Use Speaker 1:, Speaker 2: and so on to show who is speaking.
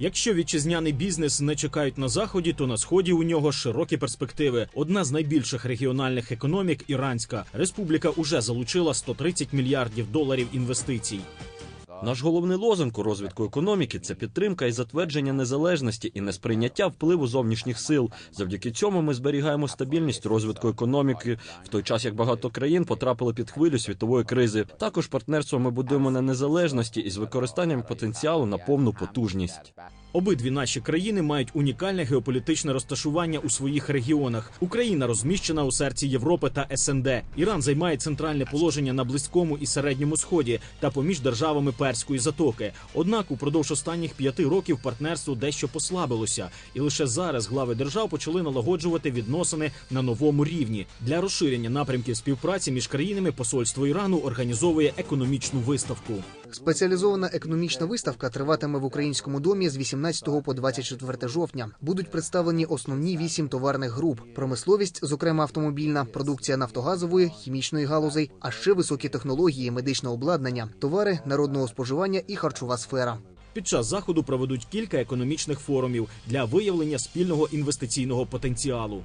Speaker 1: Якщо вітчизняний бізнес не чекають на заході, то на сході у нього широкі перспективи. Одна з найбільших регіональних економік іранська республіка уже залучила 130 мільярдів доларів інвестицій.
Speaker 2: Наш головний лозунг у розвитку економіки це підтримка і затвердження незалежності і несприйняття впливу зовнішніх сил. Завдяки цьому ми зберігаємо стабільність розвитку економіки, в той час як багато країн потрапили під хвилю світової кризи. Також партнерство ми будуємо на незалежності із використанням потенціалу на повну потужність.
Speaker 1: Обидві наші країни мають унікальне геополітичне розташування у своїх регіонах. Україна розміщена у серці Європи та СНД. Іран займає центральне положення на близькому і середньому сході та поміж державами Перської затоки. Однак, упродовж останніх п'яти років партнерство дещо послабилося, і лише зараз глави держав почали налагоджувати відносини на новому рівні. Для розширення напрямків співпраці між країнами посольство Ірану організовує економічну виставку.
Speaker 3: Спеціалізована економічна виставка триватиме в українському домі з 18 по 24 жовтня. Будуть представлені основні вісім товарних груп: промисловість, зокрема автомобільна, продукція нафтогазової, хімічної галузей, а ще високі технології, медичне обладнання, товари народного споживання і харчова сфера.
Speaker 1: Під час заходу проведуть кілька економічних форумів для виявлення спільного інвестиційного потенціалу.